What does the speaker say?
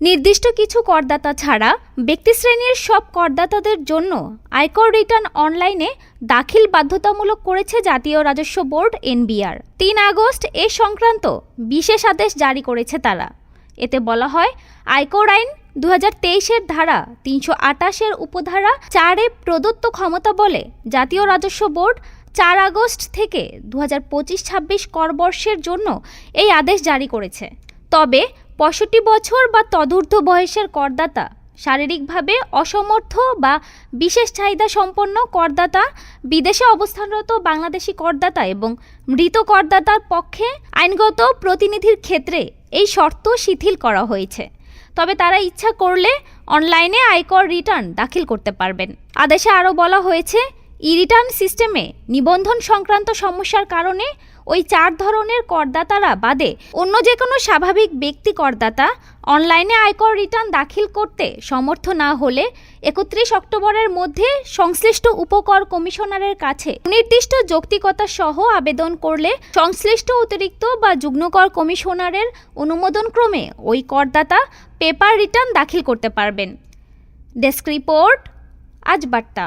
নির্দিষ্ট কিছু করদাতা ছাড়া ব্যক্তিশ্রেণীর সব করদাতাদের জন্য আয়কর রিটার্ন অনলাইনে দাখিল বাধ্যতামূলক করেছে জাতীয় রাজস্ব বোর্ড এনবিআর। তিন আগস্ট এ সংক্রান্ত বিশেষ আদেশ জারি করেছে তারা। এতে বলা হয়, আয়কর আইন দু হাজার তেইশের ধারা তিনশো আটাশের উপধারা চারে প্রদত্ত ক্ষমতা বলে জাতীয় রাজস্ব বোর্ড চার আগস্ট থেকে দু হাজার পঁচিশ ছাব্বিশ করবর্ষের জন্য এই আদেশ জারি করেছে। তবে পঁয়ষট্টি বছর বা তদূর্ধ্ব বয়সের করদাতা, শারীরিকভাবে অসমর্থ বা বিশেষ চাহিদা সম্পন্ন করদাতা, বিদেশে অবস্থানরত বাংলাদেশি করদাতা এবং মৃত করদাতার পক্ষে আইনগত প্রতিনিধির ক্ষেত্রে এই শর্ত শিথিল করা হয়েছে। তবে তারা ইচ্ছা করলে অনলাইনে আয়কর রিটার্ন দাখিল করতে পারবেন। আদেশে আরও বলা হয়েছে ই রিটার্ন সিস্টেমে নিবন্ধন সংক্রান্ত সমস্যার কারণে ওই চার ধরনের করদাতারা বাদে অন্য যে কোনো স্বাভাবিক ব্যক্তি করদাতা অনলাইনে আয়কর রিটার্ন দাখিল করতে সমর্থ না হলে একত্রিশ অক্টোবরের মধ্যে সংশ্লিষ্ট উপকর কমিশনারের কাছে নির্দিষ্ট যৌক্তিকতা সহ আবেদন করলে সংশ্লিষ্ট অতিরিক্ত বা যুগ্মকর কমিশনারের অনুমোদন ক্রমে ওই করদাতা পেপার রিটার্ন দাখিল করতে পারবেন। ডেস্ক রিপোর্ট, আজ বার্তা।